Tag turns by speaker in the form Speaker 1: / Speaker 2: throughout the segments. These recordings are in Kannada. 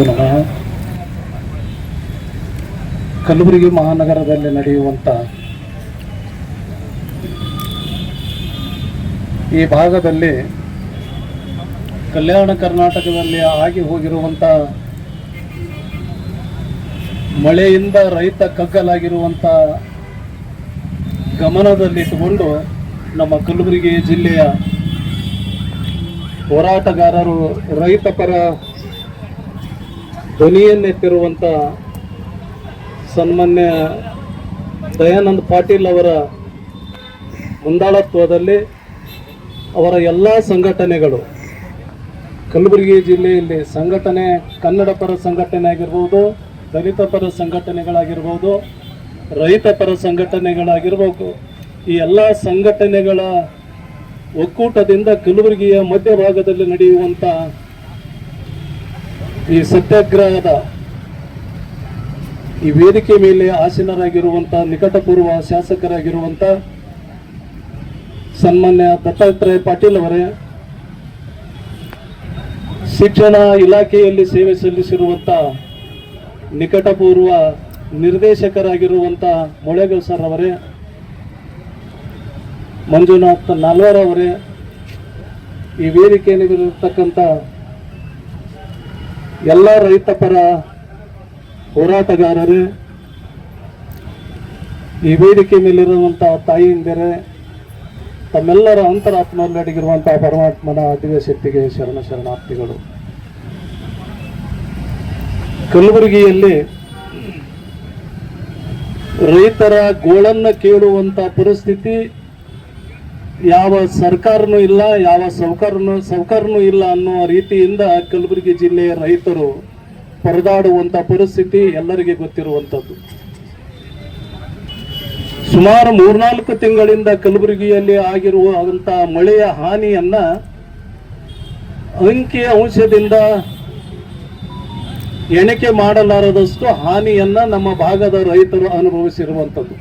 Speaker 1: ನಮಃ. ಕಲಬುರಗಿ ಮಹಾನಗರದಲ್ಲಿ ನಡೆಯುವಂಥ ಈ ಭಾಗದಲ್ಲಿ ಕಲ್ಯಾಣ ಕರ್ನಾಟಕದಲ್ಲಿ ಆಗಿ ಹೋಗಿರುವಂಥ ಮಳೆಯಿಂದ ರೈತ ಕಗ್ಗಲಾಗಿರುವಂಥ ಗಮನದಲ್ಲಿಟ್ಟುಕೊಂಡು ನಮ್ಮ ಕಲಬುರಗಿ ಜಿಲ್ಲೆಯ ಹೋರಾಟಗಾರರು ರೈತ ಪರ ಧ್ವನಿಯನ್ನೆತ್ತಿರುವಂಥ ಸನ್ಮಾನ್ಯ ದಯಾನಂದ್ ಪಾಟೀಲ್ ಅವರ ಮುಂದಾಳತ್ವದಲ್ಲಿ ಅವರ ಎಲ್ಲ ಸಂಘಟನೆಗಳು, ಕಲಬುರಗಿ ಜಿಲ್ಲೆಯಲ್ಲಿ ಸಂಘಟನೆ, ಕನ್ನಡ ಪರ ಸಂಘಟನೆ ಆಗಿರ್ಬೋದು, ದಲಿತ ಪರ ಸಂಘಟನೆಗಳಾಗಿರ್ಬೋದು, ರೈತ ಪರ ಸಂಘಟನೆಗಳಾಗಿರ್ಬೋದು, ಈ ಎಲ್ಲ ಸಂಘಟನೆಗಳ ಒಕ್ಕೂಟದಿಂದ ಕಲಬುರಗಿಯ ಮಧ್ಯಭಾಗದಲ್ಲಿ ನಡೆಯುವಂಥ ಈ ಸತ್ಯಾಗ್ರಹದ ಈ ವೇದಿಕೆ ಮೇಲೆ ಆಸೀನರಾಗಿರುವಂಥ ನಿಕಟಪೂರ್ವ ಶಾಸಕರಾಗಿರುವಂಥ ಸನ್ಮಾನ್ಯ ದತ್ತಾತ್ರೇಯ ಪಾಟೀಲ್ ಅವರೇ, ಶಿಕ್ಷಣ ಇಲಾಖೆಯಲ್ಲಿ ಸೇವೆ ಸಲ್ಲಿಸಿರುವಂಥ ನಿಕಟಪೂರ್ವ ನಿರ್ದೇಶಕರಾಗಿರುವಂಥ ಮೊಳೆಗಲ್ ಸರ್ ಅವರೇ, ಮಂಜುನಾಥ್ ನಾಲ್ವರ್ ಅವರೇ, ಈ ವೇದಿಕೆಯಲ್ಲಿರತಕ್ಕಂಥ ಎಲ್ಲ ರೈತ ಪರ ಹೋರಾಟಗಾರರೇ, ಈ ವೇದಿಕೆ ಮೇಲಿರುವಂತಹ ತಾಯಿಯಿಂದರೆ ತಮ್ಮೆಲ್ಲರ ಅಂತರಾತ್ಮದಲ್ಲಿ ಅಡಗಿರುವಂತಹ ಪರಮಾತ್ಮನ ದಿವ್ಯ ಶಕ್ತಿಗೆ ಶರಣ ಶರಣಾರ್ಥಿಗಳು. ಕಲಬುರಗಿಯಲ್ಲಿ ರೈತರ ಗೋಳನ್ನು ಕೇಳುವಂತ ಪರಿಸ್ಥಿತಿ ಯಾವ ಸರ್ಕಾರನೂ ಇಲ್ಲ, ಯಾವ ಸೌಕರ್ನು ಸೌಕರ್ಯನೂ ಇಲ್ಲ ಅನ್ನೋ ರೀತಿಯಿಂದ ಕಲಬುರಗಿ ಜಿಲ್ಲೆಯ ರೈತರು ಪರದಾಡುವಂತ ಪರಿಸ್ಥಿತಿ ಎಲ್ಲರಿಗೆ ಗೊತ್ತಿರುವಂಥದ್ದು ಸುಮಾರು ಮೂರ್ನಾಲ್ಕು ತಿಂಗಳಿಂದ ಕಲಬುರಗಿಯಲ್ಲಿ ಆಗಿರುವಂಥ ಮಳೆಯ ಹಾನಿಯನ್ನ ಅಂಕಿ ಅಂಶದಿಂದ ಎಣಿಕೆ ಮಾಡಲಾರದಷ್ಟು ಹಾನಿಯನ್ನ ನಮ್ಮ ಭಾಗದ ರೈತರು ಅನುಭವಿಸಿರುವಂಥದ್ದು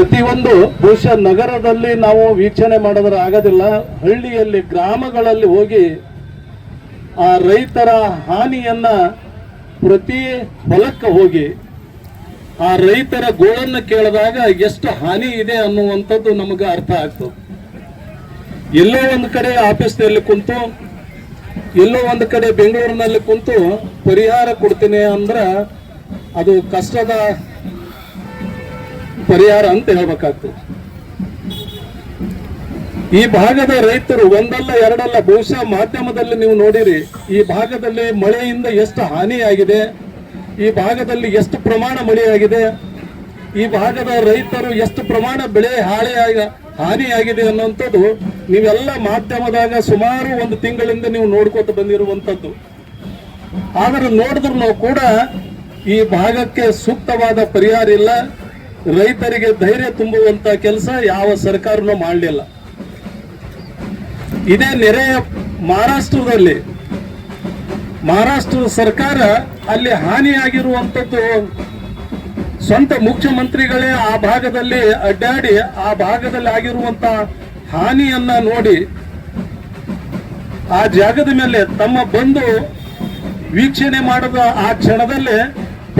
Speaker 1: ಪ್ರತಿಯೊಂದು ಬಹುಶಃ ನಗರದಲ್ಲಿ ನಾವು ವೀಕ್ಷಣೆ ಮಾಡಿದ್ರೆ ಆಗೋದಿಲ್ಲ. ಹಳ್ಳಿಯಲ್ಲಿ, ಗ್ರಾಮಗಳಲ್ಲಿ ಹೋಗಿ ಆ ರೈತರ ಹಾನಿಯನ್ನ ಪ್ರತಿ ಹೊಲಕ್ಕೆ ಹೋಗಿ ಆ ರೈತರ ಗೋಳನ್ನ ಕೇಳಿದಾಗ ಎಷ್ಟು ಹಾನಿ ಇದೆ ಅನ್ನುವಂಥದ್ದು ನಮಗೆ ಅರ್ಥ ಆಗ್ತದೆ. ಎಲ್ಲೋ ಒಂದು ಕಡೆ ಆಫೀಸ್ನಲ್ಲಿ ಕುಂತು, ಎಲ್ಲೋ ಒಂದು ಕಡೆ ಬೆಂಗಳೂರಿನಲ್ಲಿ ಕುಂತು ಪರಿಹಾರ ಕೊಡ್ತೀನಿ ಅಂದ್ರೆ ಅದು ಕಷ್ಟದ ಪರಿಹಾರ ಅಂತ ಹೇಳ್ಬೇಕಾಗ್ತದೆ. ಈ ಭಾಗದ ರೈತರು ಒಂದಲ್ಲ ಎರಡಲ್ಲ ಬಹುಶಃ ಮಾಧ್ಯಮದಲ್ಲಿ ನೀವು ನೋಡಿರಿ, ಈ ಭಾಗದಲ್ಲಿ ಮಳೆಯಿಂದ ಎಷ್ಟು ಹಾನಿಯಾಗಿದೆ, ಈ ಭಾಗದಲ್ಲಿ ಎಷ್ಟು ಪ್ರಮಾಣ ಮಳೆಯಾಗಿದೆ, ಈ ಭಾಗದ ರೈತರು ಎಷ್ಟು ಪ್ರಮಾಣ ಬೆಳೆ ಹಾಳೆಯಾಗ ಹಾನಿಯಾಗಿದೆ ಅನ್ನುವಂಥದ್ದು ನೀವೆಲ್ಲ ಮಾಧ್ಯಮದಾಗ ಸುಮಾರು ಒಂದು ತಿಂಗಳಿಂದ ನೀವು ನೋಡ್ಕೊತ ಬಂದಿರುವಂಥದ್ದು. ಆದರೆ ನೋಡಿದ್ರು ಕೂಡ ಈ ಭಾಗಕ್ಕೆ ಸೂಕ್ತವಾದ ಪರಿಹಾರ ಇಲ್ಲ. ರೈತರಿಗೆ ಧೈರ್ಯ ತುಂಬುವಂತ ಕೆಲಸ ಯಾವ ಸರ್ಕಾರನೂ ಮಾಡಲಿಲ್ಲ. ಇದೇ ನೆರೆಯ ಮಹಾರಾಷ್ಟ್ರದಲ್ಲಿ, ಮಹಾರಾಷ್ಟ್ರ ಸರ್ಕಾರ ಅಲ್ಲಿ ಹಾನಿಯಾಗಿರುವಂಥದ್ದು ಸ್ವಂತ ಮುಖ್ಯಮಂತ್ರಿಗಳೇ ಆ ಭಾಗದಲ್ಲಿ ಅಡ್ಡಾಡಿ ಆ ಭಾಗದಲ್ಲಿ ಆಗಿರುವಂತ ಹಾನಿಯನ್ನ ನೋಡಿ ಆ ಜಾಗದ ಮೇಲೆ ತಮ್ಮ ಬಂದು ವೀಕ್ಷಣೆ ಮಾಡದ ಆ ಕ್ಷಣದಲ್ಲೇ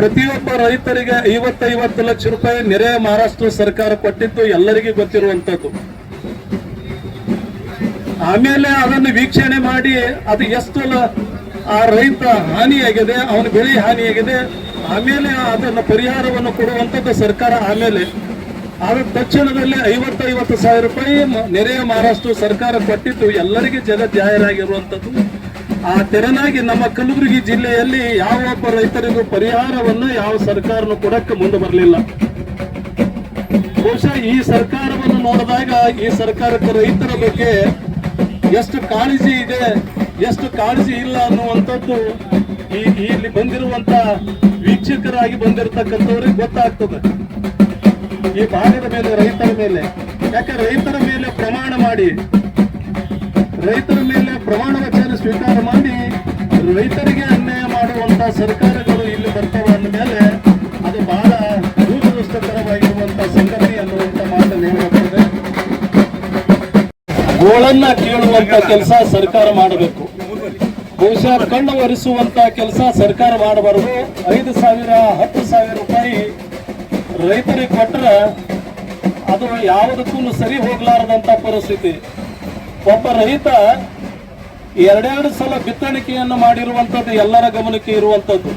Speaker 1: ಪ್ರತಿಯೊಬ್ಬ ರೈತರಿಗೆ ಐವತ್ತೈವತ್ತು ಲಕ್ಷ ರೂಪಾಯಿ ನೆರೆ ಮಹಾರಾಷ್ಟ್ರ ಸರ್ಕಾರ ಕೊಟ್ಟಿದ್ದು ಎಲ್ಲರಿಗೂ ಗೊತ್ತಿರುವಂತದ್ದು ಆಮೇಲೆ ಅದನ್ನು ವೀಕ್ಷಣೆ ಮಾಡಿ ಅದು ಎಷ್ಟು ಆ ರೈತ ಹಾನಿಯಾಗಿದೆ, ಅವನ ಬೆಳೆ ಹಾನಿಯಾಗಿದೆ, ಆಮೇಲೆ ಅದನ್ನು ಪರಿಹಾರವನ್ನು ಕೊಡುವಂಥದ್ದು ಸರ್ಕಾರ ಆಮೇಲೆ. ಆದ ತಕ್ಷಣದಲ್ಲಿ ಐವತ್ತೈವತ್ತು ಸಾವಿರ ರೂಪಾಯಿ ನೆರೆಯ ಮಹಾರಾಷ್ಟ್ರ ಸರ್ಕಾರ ಕೊಟ್ಟಿದ್ದು ಎಲ್ಲರಿಗೂ ಜಗತ್ ಜಾಹೀರಾಗಿರುವಂಥದ್ದು. ಆ ತೆರನಾಗಿ ನಮ್ಮ ಕಲಬುರಗಿ ಜಿಲ್ಲೆಯಲ್ಲಿ ಯಾವ ಒಬ್ಬ ರೈತರಿಗೂ ಪರಿಹಾರವನ್ನು ಯಾವ ಸರ್ಕಾರನು ಕೊಡಕ್ಕೆ ಮುಂದೆ ಬರಲಿಲ್ಲ. ಬಹುಶಃ ಈ ಸರ್ಕಾರವನ್ನು ನೋಡಿದಾಗ ಈ ಸರ್ಕಾರಕ್ಕೆ ರೈತರ ಬಗ್ಗೆ ಎಷ್ಟು ಕಾಳಜಿ ಇದೆ, ಎಷ್ಟು ಕಾಳಜಿ ಇಲ್ಲ ಅನ್ನುವಂಥದ್ದು ಈ ಇಲ್ಲಿ ಬಂದಿರುವಂತ ವೀಕ್ಷಕರಾಗಿ ಬಂದಿರತಕ್ಕಂಥವ್ರಿಗೆ ಗೊತ್ತಾಗ್ತದೆ. ಈ ಭಾಗದ ಮೇಲೆ, ರೈತರ ಮೇಲೆ. ಯಾಕೆ ರೈತರ ಮೇಲೆ ಪ್ರಮಾಣ ಮಾಡಿ? ರೈತರ ಮೇಲೆ ಪ್ರಮಾಣ ವಚನ ಸ್ವೀಕಾರ ಮಾಡಿ ರೈತರಿಗೆ ಅನ್ಯಾಯ ಮಾಡುವಂತ ಸರ್ಕಾರಗಳು ಇಲ್ಲಿ ಬರ್ತವೆ ಅಂದಮೇಲೆ ಅದು ಬಹಳ ದುರದೃಷ್ಟಕರವಾಗಿರುವಂತ ಸಂಗತಿ ಅನ್ನುವಂತ ಮಾತನ್ನು ಹೇಳಬೇಕಾದ್ರೆ ಗೋಳನ್ನ ಕೇಳುವಂತ ಕೆಲಸ ಸರ್ಕಾರ ಮಾಡಬೇಕು. ಬಹುಶಃ ಕಣ್ಣು ಒರೆಸುವಂತ ಕೆಲಸ ಸರ್ಕಾರ ಮಾಡಬಾರದು. ಐದು ಸಾವಿರ, ಹತ್ತು ಸಾವಿರ ರೂಪಾಯಿ ರೈತರಿಗೆ ಕೊಟ್ಟರೆ ಅದು ಯಾವುದಕ್ಕೂ ಸರಿ ಹೋಗ್ಲಾರದಂತ ಪರಿಸ್ಥಿತಿ. ಒಬ್ಬ ರೈತ ಎರಡೆರಡು ಸಲ ಬಿತ್ತಣಿಕೆಯನ್ನು ಮಾಡಿರುವಂತದ್ದು ಎಲ್ಲರ ಗಮನಕ್ಕೆ ಇರುವಂತದ್ದು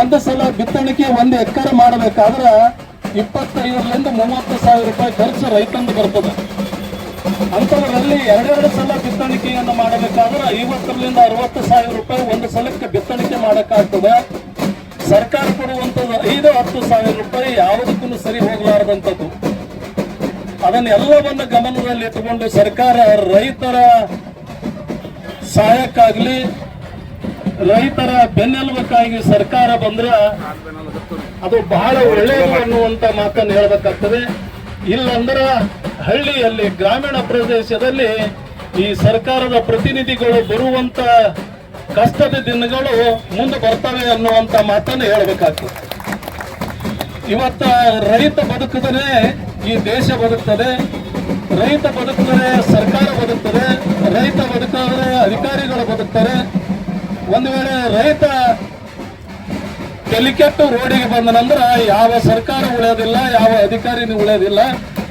Speaker 1: ಒಂದು ಸಲ ಬಿತ್ತಣಿಕೆ ಒಂದು ಎಕರೆ ಮಾಡಬೇಕಾದ್ರೆ ಇಪ್ಪತ್ತೈದರಿಂದ ಮೂವತ್ತು ಸಾವಿರ ರೂಪಾಯಿ ಖರ್ಚು ರೈತಂದು ಬರ್ತದೆ. ಅಂಥದ್ರಲ್ಲಿ ಎರಡೆರಡು ಸಲ ಬಿತ್ತಣಿಕೆಯನ್ನು ಮಾಡಬೇಕಾದ್ರೆ ಐವತ್ತರಿಂದ ಅರವತ್ತು ಸಾವಿರ ರೂಪಾಯಿ ಒಂದು ಸಲಕ್ಕೆ ಬಿತ್ತಣಿಕೆ ಮಾಡಕ್ಕಾಗ್ತದೆ. ಸರ್ಕಾರ ಕೊಡುವಂಥದ್ದು ಐದು, ಹತ್ತು ಸಾವಿರ ರೂಪಾಯಿ ಯಾವುದಕ್ಕೂ ಸರಿ ಹೋಗಲಾರದಂಥದ್ದು. ಅದನ್ನೆಲ್ಲವನ್ನು ಗಮನದಲ್ಲಿ ಇಟ್ಟುಕೊಂಡು ಸರ್ಕಾರ ರೈತರ ಸಹಾಯಕ್ಕಾಗ್ಲಿ ರೈತರ ಬೆನ್ನೆಲುಬಕ್ಕಾಗಿ ಸರ್ಕಾರ ಬಂದ್ರೆ ಅದು ಬಹಳ ಒಳ್ಳೆಯದು ಅನ್ನುವಂತ ಮಾತನ್ನು ಹೇಳಬೇಕಾಗ್ತದೆ. ಇಲ್ಲಂದ್ರ ಹಳ್ಳಿಯಲ್ಲಿ, ಗ್ರಾಮೀಣ ಪ್ರದೇಶದಲ್ಲಿ ಈ ಸರ್ಕಾರದ ಪ್ರತಿನಿಧಿಗಳು ಬರುವಂತ ಕಷ್ಟದ ದಿನಗಳು ಮುಂದೆ ಬರ್ತವೆ ಅನ್ನುವಂತ ಮಾತನ್ನು ಹೇಳಬೇಕಾಗ್ತದೆ. ಇವತ್ತ ರೈತ ಬದುಕಿದರೆ ಈ ದೇಶ ಬದುಕ್ತದೆ. ರೈತ ಬದುಕಿದರೆ ಸರ್ಕಾರ ಅಧಿಕಾರಿಗಳು ಬದುಕ್ತಾರೆ. ಒಂದು ವೇಳೆ ರೈತ ಕೆಲಿಕೆಟ್ಟು ರೋಡಿಗೆ ಬಂದ ನಂತರ ಯಾವ ಸರ್ಕಾರ ಉಳಿಯೋದಿಲ್ಲ ಯಾವ ಅಧಿಕಾರಿನೂ ಉಳಿಯೋದಿಲ್ಲ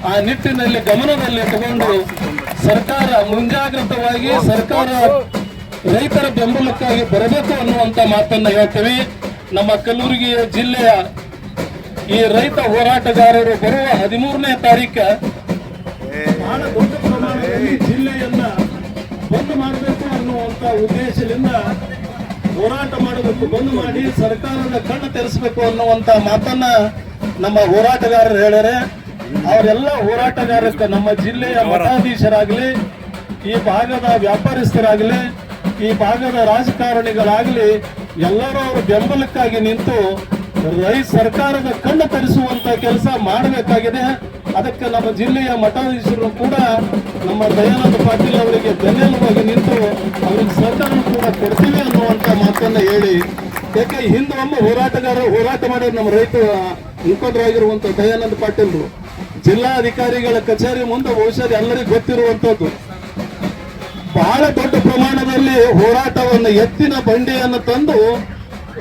Speaker 1: ಆ ನಿಟ್ಟಿನಲ್ಲಿ ಗಮನದಲ್ಲಿ ತಗೊಂಡು ಸರ್ಕಾರ ಮುಂಜಾಗ್ರತವಾಗಿ ಸರ್ಕಾರ ರೈತರ ಬೆಂಬಲಕ್ಕಾಗಿ ಬರಬೇಕು ಅನ್ನುವಂತ ಮಾತನ್ನ ಹೇಳ್ತೀವಿ. ನಮ್ಮ ಕಲಬುರಗಿ ಜಿಲ್ಲೆಯ ಈ ರೈತ ಹೋರಾಟಗಾರರು ಬರುವ ಹದಿಮೂರನೇ ತಾರೀಕು ಬಹಳ ದೊಡ್ಡ ಪ್ರಮಾಣದಲ್ಲಿ ಜಿಲ್ಲೆಯನ್ನ ಬಂದ್ ಮಾಡಬೇಕು ಅನ್ನುವಂತ ಉದ್ದೇಶದಿಂದ ಹೋರಾಟ ಮಾಡೋದಕ್ಕೆ ಬಂದ್ ಮಾಡಿ ಸರ್ಕಾರದ ಕಣ್ಣು ತೆರೆಸಬೇಕು ಅನ್ನುವಂತ ಮಾತನ್ನ ನಮ್ಮ ಹೋರಾಟಗಾರರು ಹೇಳ್ಯಾರೆ ಅವರೆಲ್ಲ ಹೋರಾಟಗಾರಕ್ಕೆ ನಮ್ಮ ಜಿಲ್ಲೆಯ ಮಠಾಧೀಶರಾಗಲಿ, ಈ ಭಾಗದ ವ್ಯಾಪಾರಸ್ಥರಾಗಲಿ, ಈ ಭಾಗದ ರಾಜಕಾರಣಿಗಳಾಗಲಿ, ಎಲ್ಲರೂ ಅವರ ಬೆಂಬಲಕ್ಕಾಗಿ ನಿಂತು ರೈ ಸರ್ಕಾರದ ಕಣ್ಣು ತರಿಸುವಂತ ಕೆಲಸ ಮಾಡಬೇಕಾಗಿದೆ. ಅದಕ್ಕೆ ನಮ್ಮ ಜಿಲ್ಲೆಯ ಮಠಾಧೀಶರು ಕೂಡ ನಮ್ಮ ದಯಾನಂದ ಪಾಟೀಲ್ ಅವರಿಗೆ ಬೆನ್ನೆಲುಬಾಗಿ ನಿಂತು ಅವರಿಗೆ ಸಹಕಾರ ಕೂಡ ಕೊಡ್ತೀವಿ ಅನ್ನುವಂತ ಮಾತನ್ನ ಹೇಳಿ ಯಾಕೆ ಹಿಂದೆ ಒಮ್ಮೆ ಹೋರಾಟಗಾರರು ಹೋರಾಟ ಮಾಡಿದ್ರು ನಮ್ಮ ರೈತ ಮುಖಂಡರಾಗಿರುವಂಥ ದಯಾನಂದ ಪಾಟೀಲ್ರು, ಜಿಲ್ಲಾಧಿಕಾರಿಗಳ ಕಚೇರಿ ಮುಂದೆ ಬಹುಶಃ ಎಲ್ಲರಿಗೂ ಗೊತ್ತಿರುವಂತದ್ದು. ಬಹಳ ದೊಡ್ಡ ಪ್ರಮಾಣದಲ್ಲಿ ಹೋರಾಟವನ್ನು ಎತ್ತಿನ ಬಂಡಿಯನ್ನು ತಂದು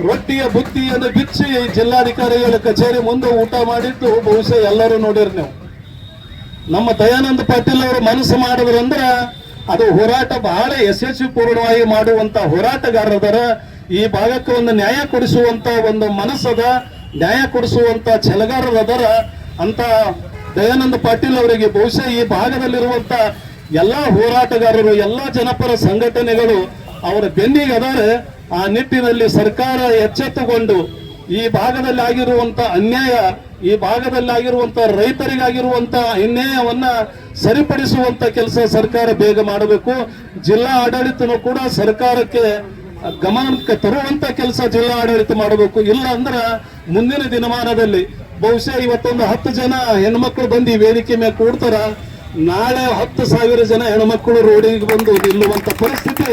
Speaker 1: ರೊಟ್ಟಿಯ ಬುತ್ತಿಯನ್ನು ಬಿಚ್ಚಿ ಜಿಲ್ಲಾಧಿಕಾರಿಗಳ ಕಚೇರಿ ಮುಂದೆ ಊಟ ಮಾಡಿದ್ದು ಬಹುಶಃ ಎಲ್ಲರೂ ನೋಡಿರಿ ನೀವು. ನಮ್ಮ ದಯಾನಂದ ಪಾಟೀಲ್ ಅವರು ಮನಸ್ಸು ಮಾಡಿದ್ರಂದ್ರ ಅದು ಹೋರಾಟ ಬಹಳ ಯಶಸ್ವಿ ಪೂರ್ಣವಾಗಿ ಮಾಡುವಂತ ಹೋರಾಟಗಾರರ ಈ ಭಾಗಕ್ಕೆ ಒಂದು ನ್ಯಾಯ ಕೊಡಿಸುವಂತ ಒಂದು ಮನಸ್ಸದ, ನ್ಯಾಯ ಕೊಡಿಸುವಂತ ಛಲಗಾರರದರ ಅಂತ ದಯಾನಂದ ಪಾಟೀಲ್ ಅವರಿಗೆ ಬಹುಶಃ ಈ ಭಾಗದಲ್ಲಿರುವಂತ ಎಲ್ಲಾ ಹೋರಾಟಗಾರರು, ಎಲ್ಲಾ ಜನಪರ ಸಂಘಟನೆಗಳು ಅವರ ಬೆನ್ನಿಗೆ ಅದಾರೆ. ಆ ನಿಟ್ಟಿನಲ್ಲಿ ಸರ್ಕಾರ ಎಚ್ಚೆತ್ತುಕೊಂಡು ಈ ಭಾಗದಲ್ಲಿ ಆಗಿರುವಂತ ಅನ್ಯಾಯ ಈ ಭಾಗದಲ್ಲಿ ಆಗಿರುವಂತ ರೈತರಿಗಾಗಿರುವಂತ ಅನ್ಯಾಯವನ್ನ ಸರಿಪಡಿಸುವಂತ ಕೆಲಸ ಸರ್ಕಾರ ಬೇಗ ಮಾಡಬೇಕು. ಜಿಲ್ಲಾ ಆಡಳಿತನೂ ಕೂಡ ಸರ್ಕಾರಕ್ಕೆ ಗಮನಕ್ಕೆ ತರುವಂತ ಕೆಲಸ ಜಿಲ್ಲಾ ಆಡಳಿತ ಮಾಡಬೇಕು. ಇಲ್ಲ ಅಂದ್ರೆ ಮುಂದಿನ ದಿನಮಾನದಲ್ಲಿ ಬಹುಶಃ ಇವತ್ತೊಂದು ಹತ್ತು ಜನ ಹೆಣ್ಮಕ್ಳು ಬಂದು ಈ ವೇದಿಕೆ ಮೇಲೆ ಕೂಡ್ತಾರ. ನಾಳೆ ಹತ್ತು ಸಾವಿರ ಜನ ಹೆಣ್ಮಕ್ಳು ರೋಡಿಗೆ ಬಂದು ನಿಲ್ಲುವಂತ ಪರಿಸ್ಥಿತಿ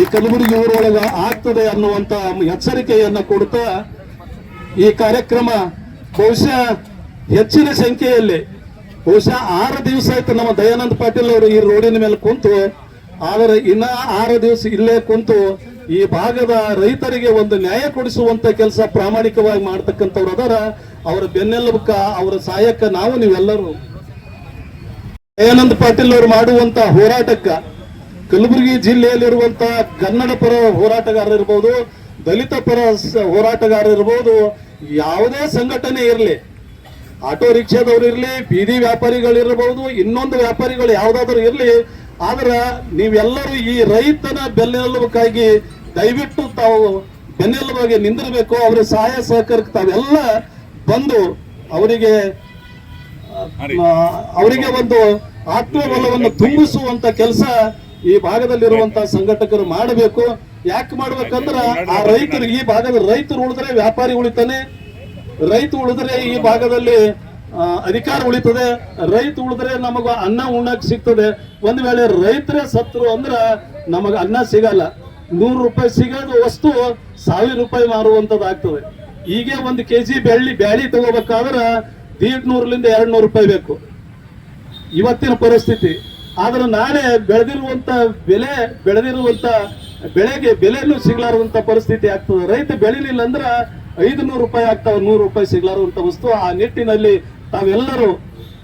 Speaker 1: ಈ ಕಲಬುರಗಿ ಊರೊಳಗ ಆಗ್ತದೆ ಅನ್ನುವಂತ ಎಚ್ಚರಿಕೆಯನ್ನ ಕೊಡ್ತಾ ಈ ಕಾರ್ಯಕ್ರಮ ಬಹುಶಃ ಹೆಚ್ಚಿನ ಸಂಖ್ಯೆಯಲ್ಲಿ, ಬಹುಶಃ ಆರು ದಿವಸ ಆಯ್ತು ನಮ್ಮ ದಯಾನಂದ ಪಾಟೀಲ್ ಅವರು ಈ ರೋಡಿನ ಮೇಲೆ ಕುಂತು, ಆದರೆ ಇನ್ನ ಆರು ದಿವಸ ಇಲ್ಲೇ ಕುಂತು ಈ ಭಾಗದ ರೈತರಿಗೆ ಒಂದು ನ್ಯಾಯ ಕೊಡಿಸುವಂತ ಕೆಲಸ ಪ್ರಾಮಾಣಿಕವಾಗಿ ಮಾಡ್ತಕ್ಕಂಥವ್ರು ಅದರ. ಅವರ ಬೆನ್ನೆಲುಬಕ್ಕ, ಅವರ ಸಹಾಯಕ್ಕ ನಾವು ನೀವೆಲ್ಲರೂ. ದಯಾನಂದ ಪಾಟೀಲ್ ಅವರು ಮಾಡುವಂತ ಹೋರಾಟಕ್ಕ ಕಲಬುರಗಿ ಜಿಲ್ಲೆಯಲ್ಲಿರುವಂತ ಕನ್ನಡ ಪರ ಹೋರಾಟಗಾರರಿರ್ಬೋದು ದಲಿತ ಪರ ಹೋರಾಟಗಾರರಿರ್ಬೋದು ಹೋರಾಟಗಾರರು ಯಾವುದೇ ಸಂಘಟನೆ ಇರಲಿ ಆಟೋ ರಿಕ್ಷಾದವ್ರು ಇರಲಿ ಬೀದಿ ವ್ಯಾಪಾರಿಗಳಿರಬಹುದು ಇನ್ನೊಂದು ವ್ಯಾಪಾರಿಗಳು ಯಾವ್ದಾದ್ರು ಇರಲಿ ಆದ್ರೆ ನೀವೆಲ್ಲರೂ ಈ ರೈತನ ಬೆನ್ನೆಲುಬಕ್ಕಾಗಿ ದಯವಿಟ್ಟು ತಾವು ಬೆನ್ನೆಲುಬಾಗಿ ನಿಂದಿರಬೇಕು ಅವರ ಸಹಾಯ ಸಹಕಾರಕ್ಕೆ ತಾವೆಲ್ಲ ಬಂದು ಅವರಿಗೆ ಅವರಿಗೆ ಒಂದು ಆತ್ಮಬಲವನ್ನು ತುಂಬಿಸುವಂತ ಕೆಲಸ ಈ ಭಾಗದಲ್ಲಿರುವಂತಹ ಸಂಘಟಕರು ಮಾಡಬೇಕು. ಯಾಕೆ ಮಾಡ್ಬೇಕಂದ್ರ ಆ ರೈತರು ಈ ಭಾಗದ ರೈತರು ಉಳಿದ್ರೆ ವ್ಯಾಪಾರಿ ಉಳಿತಾನೆ. ರೈತ ಉಳಿದ್ರೆ ಈ ಭಾಗದಲ್ಲಿ ಅಧಿಕಾರ ಉಳಿತದೆ. ರೈತ ಉಳಿದ್ರೆ ನಮಗ ಅನ್ನ ಉಣ್ಣಕ್ ಸಿಗ್ತದೆ. ಒಂದ್ ವೇಳೆ ರೈತರೇ ಸತ್ರು ಅಂದ್ರ ನಮಗ ಅನ್ನ ಸಿಗಲ್ಲ. ನೂರು ರೂಪಾಯಿ ಸಿಗೋದು ವಸ್ತು ಸಾವಿರ ರೂಪಾಯಿ ಮಾರುವಂತದ್ದು ಆಗ್ತದೆ ಒಂದ್ ಒಂದು ಕೆಜಿ ಬೆಳ್ಳಿ ಬ್ಯಾಳಿ ತಗೋಬೇಕಾದ್ರ ದೀಡ್ ನೂರಲಿಂದ ಎರಡ್ ನೂರು ರೂಪಾಯಿ ಬೇಕು. ಇವತ್ತಿನ ಪರಿಸ್ಥಿತಿ. ಆದ್ರೆ ನಾನೇ ಬೆಳೆದಿರುವಂತ ಬೆಲೆ, ಬೆಳೆದಿರುವಂತ ಬೆಳೆಗೆ ಬೆಲೆನೂ ಸಿಗ್ಲಾರದಂತ ಪರಿಸ್ಥಿತಿ ಆಗ್ತದೆ. ರೈತ ಬೆಳಿಲಿಲ್ಲ ಅಂದ್ರ ಐದು ನೂರು ರೂಪಾಯಿ ಆಗ್ತಾವ, ನೂರು ರೂಪಾಯಿ ಸಿಗ್ಲಾರದಂತ ವಸ್ತು. ಆ ನಿಟ್ಟಿನಲ್ಲಿ ತಾವೆಲ್ಲರೂ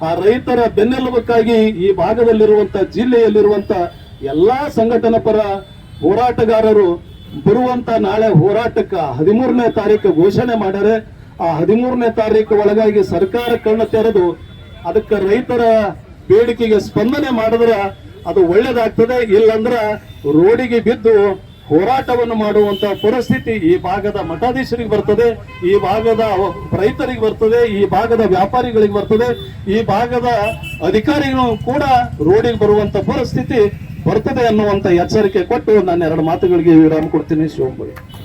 Speaker 1: ಆ ರೈತರ ಬೆನ್ನೆಲುಬಕ್ಕಾಗಿ ಈ ಭಾಗದಲ್ಲಿರುವಂತ, ಜಿಲ್ಲೆಯಲ್ಲಿರುವಂತ ಎಲ್ಲಾ ಸಂಘಟನಾ ಪರ ಹೋರಾಟಗಾರರು ಬರುವಂತ ನಾಳೆ ಹೋರಾಟಕ್ಕ ಹದಿಮೂರನೇ ತಾರೀಕು ಘೋಷಣೆ ಮಾಡ್ಯಾರೆ ಆ ಹದಿಮೂರನೇ ತಾರೀಕು ಒಳಗಾಗಿ ಸರ್ಕಾರ ಕಣ್ಣು ತೆರೆದು ಅದಕ್ಕೆ ರೈತರ ಬೇಡಿಕೆಗೆ ಸ್ಪಂದನೆ ಮಾಡಿದ್ರೆ ಅದು ಒಳ್ಳೇದಾಗ್ತದೆ, ಇಲ್ಲಂದ್ರೆ ರೋಡಿಗೆ ಬಿದ್ದು ಹೋರಾಟವನ್ನು ಮಾಡುವಂತ ಪರಿಸ್ಥಿತಿ ಈ ಭಾಗದ ಮಠಾಧೀಶರಿಗೆ ಬರ್ತದೆ, ಈ ಭಾಗದ ರೈತರಿಗೆ ಬರ್ತದೆ, ಈ ಭಾಗದ ವ್ಯಾಪಾರಿಗಳಿಗೆ ಬರ್ತದೆ, ಈ ಭಾಗದ ಅಧಿಕಾರಿಗಳು ಕೂಡ ರೋಡಿಗೆ ಬರುವಂತ ಪರಿಸ್ಥಿತಿ ಬರ್ತದೆ ಅನ್ನುವಂತ ಎಚ್ಚರಿಕೆ ಕೊಟ್ಟು ನಾನು ಎರಡು ಮಾತುಗಳಿಗೆ ವಿರಾಮ ಕೊಡ್ತೀನಿ ಶಿವಮೊಗ್ಗ